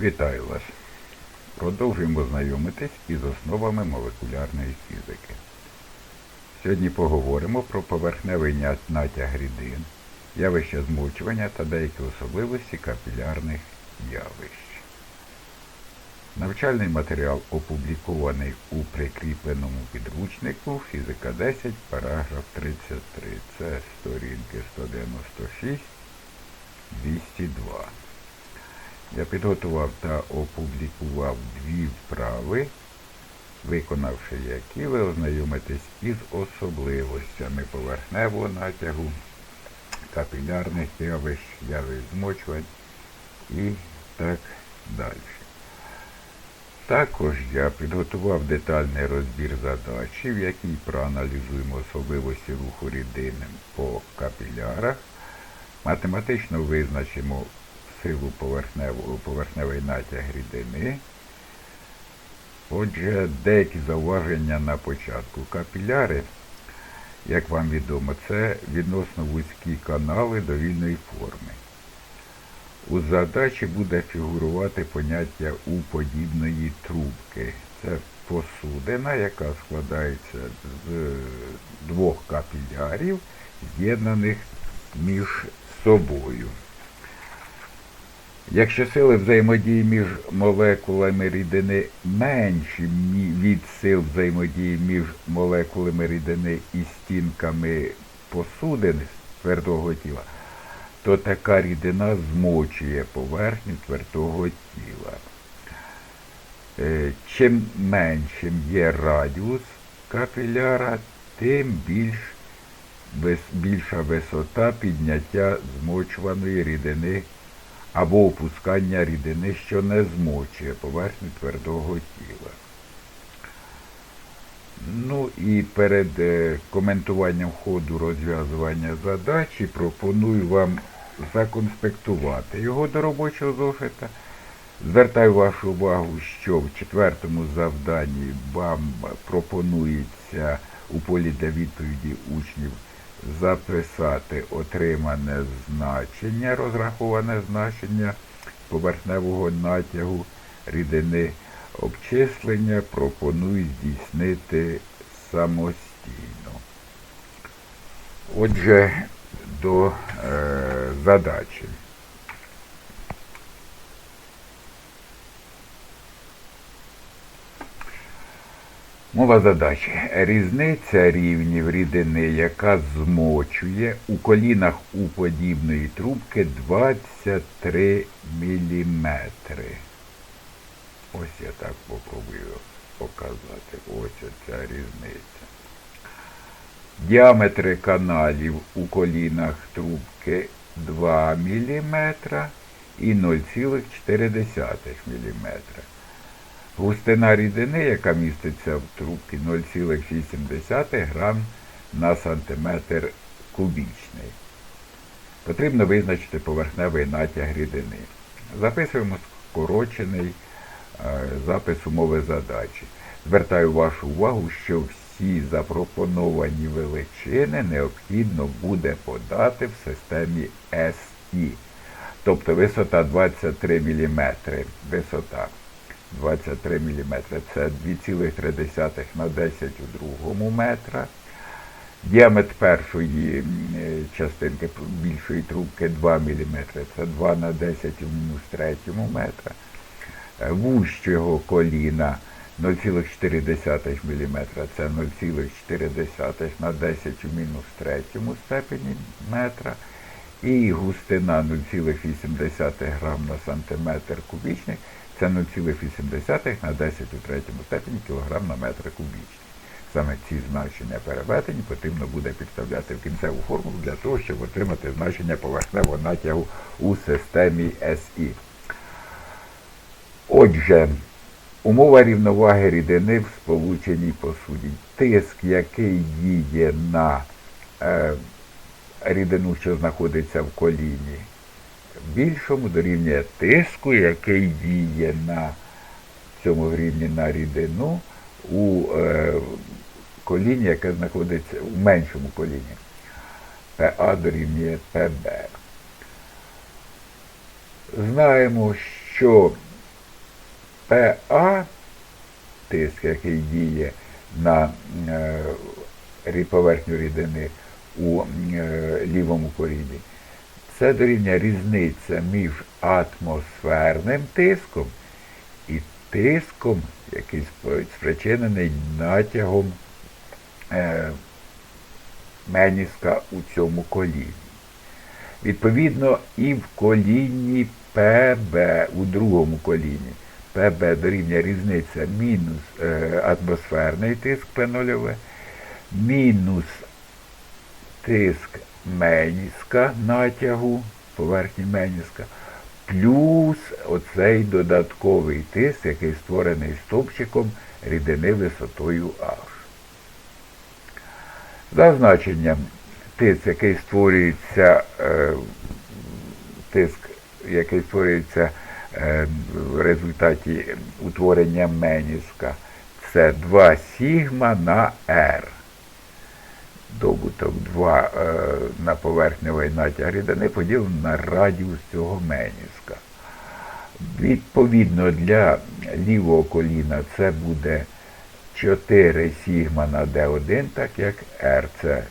Вітаю вас! Продовжуємо знайомитись із основами молекулярної фізики. Сьогодні поговоримо про поверхневий натяг рідин, явища змочування та деякі особливості капілярних явищ. Навчальний матеріал опублікований у прикріпленому підручнику Фізика 10, параграф 33. Це сторінки 196, 202. Я підготував та опублікував дві вправи, виконавши які ви ознайомитесь із особливостями поверхневого натягу, капілярних явищ, явищ змочувань і так далі. Також я підготував детальний розбір задачі, в якій проаналізуємо особливості руху рідини по капілярах, математично визначимо силу поверхневий натяг рідини. Отже, деякі зауваження на початку. Капіляри, як вам відомо, це відносно вузькі канали довільної форми. У задачі буде фігурувати поняття уподібної трубки. Це посудина, яка складається з двох капілярів, з'єднаних між собою. Якщо сили взаємодії між молекулами рідини менші від сил взаємодії між молекулами рідини і стінками посудин твердого тіла, то така рідина змочує поверхню твердого тіла. Е, Чим меншим є радіус капіляра, тим більш, більша висота підняття змочуваної рідини або опускання рідини, що не змочує поверхню твердого тіла. Ну і перед е, коментуванням ходу розв'язування задачі пропоную вам законспектувати його до робочого зошита. Звертаю вашу увагу, що в четвертому завданні вам пропонується у полі для відповіді учнів записати отримане значення, розраховане значення поверхневого натягу рідини. Обчислення пропоную здійснити самостійно. Отже, до е, задачі. Мова задачі. Різниця рівнів рідини, яка змочує у колінах уподібної трубки 23 мм. Ось я так попробую показати. Ось ця різниця. Діаметри каналів у колінах трубки 2 мм і 0,4 мм. Густина рідини, яка міститься в трубці 0,8 грам на сантиметр кубічний. Потрібно визначити поверхневий натяг рідини. Записуємо скорочений е, запис умови задачі. Звертаю вашу увагу, що всі запропоновані величини необхідно буде подати в системі SI. Тобто висота 23 мм. Висота 23 мм. Це 2,3 на 10 у другому метра. Діаметр першої е, частинки більшої трубки 2 мм. Це 2 на 10 у мінус третьому метра. Е, Вущого коліна 0,4 мм. Це 0,4 на 10 у мінус третьому степені метра. І густина 0,8 грам на сантиметр кубічний. Це 0,8 на 10 у третьому степені кілограм на метр кубічний. Саме ці значення переведені потрібно буде підставляти в кінцеву формулу для того, щоб отримати значення поверхневого натягу у системі СІ. Отже, умова рівноваги рідини в сполученій посуді. Тиск, який діє на е, рідину, що знаходиться в коліні, більшому дорівнює тиску, який діє на цьому рівні на рідину у е, коліні, яке знаходиться у меншому коліні. ПА дорівнює ПБ. Знаємо, що ПА, тиск, який діє на е, поверхню рідини у е, лівому корінні, це дорівнює різниця між атмосферним тиском і тиском, який спричинений натягом е, меніска у цьому коліні. Відповідно, і в колінні ПБ, у другому коліні, ПБ дорівнює різниця мінус е, атмосферний тиск П0, мінус тиск меніска натягу, поверхні меніска, плюс оцей додатковий тиск, який створений стовпчиком рідини висотою H. За значенням тиск, який створюється, е, тиск, який створюється е, в результаті утворення меніска, це 2 сігма на R. Добуток 2 е, на поверхневий натяг рідини поділений на радіус цього меніска. Відповідно, для лівого коліна це буде 4 сігма на D1, так як R це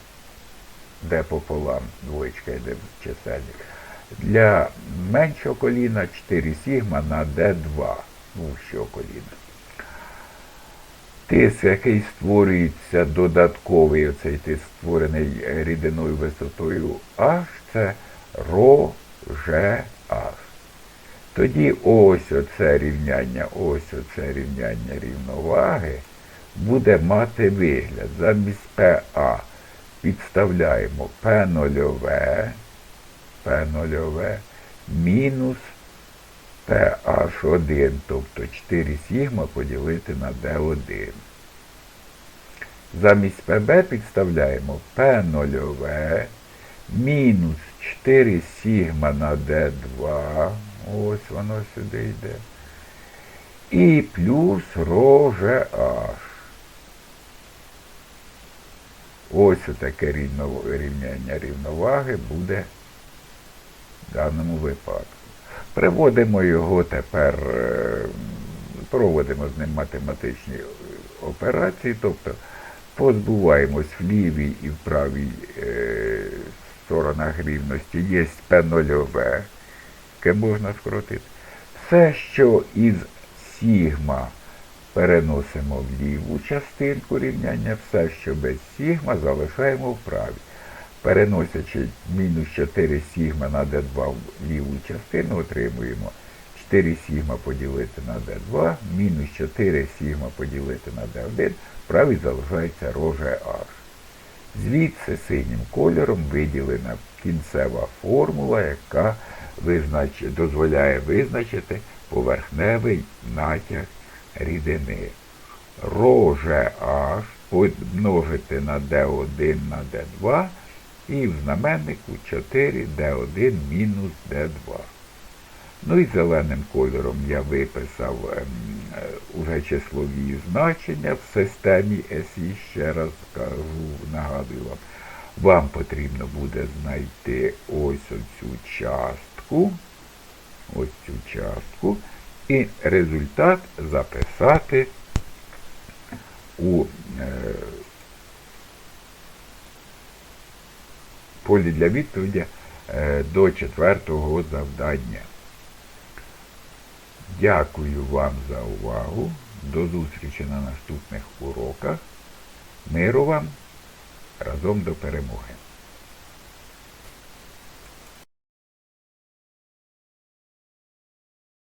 D пополам, двоєчка йде в чисельник. Для меншого коліна 4 сігма на D2 вущого коліна. Тиск, який створюється додатковий, оцей тиск створений рідиною висотою H, це ρ, G, H. Тоді ось оце рівняння, ось оце рівняння рівноваги буде мати вигляд. Замість ПА підставляємо П0, П0 мінус PH1, тобто 4 сігма поділити на D1. Замість ПБ підставляємо P0 мінус 4 сігма на D2. Ось воно сюди йде. І плюс ρ Аж. Ось таке рівняння рівноваги буде в даному випадку. Приводимо його тепер, е, проводимо з ним математичні операції, тобто позбуваємось в лівій і в правій е, сторонах рівності. Є P0, яке можна скоротити. Все, що із сігма переносимо в ліву частинку рівняння, все, що без сігма, залишаємо в правій. Переносячи мінус 4 сігма на d2 в ліву частину, отримуємо 4 сігма поділити на d2, мінус 4 сігма поділити на d1, в правій залишається роже h. Звідси синім кольором виділена кінцева формула, яка визнач... дозволяє визначити поверхневий натяг рідини. Роже H помножити на d1 на d2 і в знаменнику 4 d1 мінус d2. Ну і зеленим кольором я виписав ем, е, уже числові значення в системі SI, ще раз кажу, нагадую вам. Вам потрібно буде знайти ось оцю частку, ось цю частку, і результат записати у е, полі для відповіді е, до четвертого завдання. Дякую вам за увагу. До зустрічі на наступних уроках. Миру вам разом до перемоги.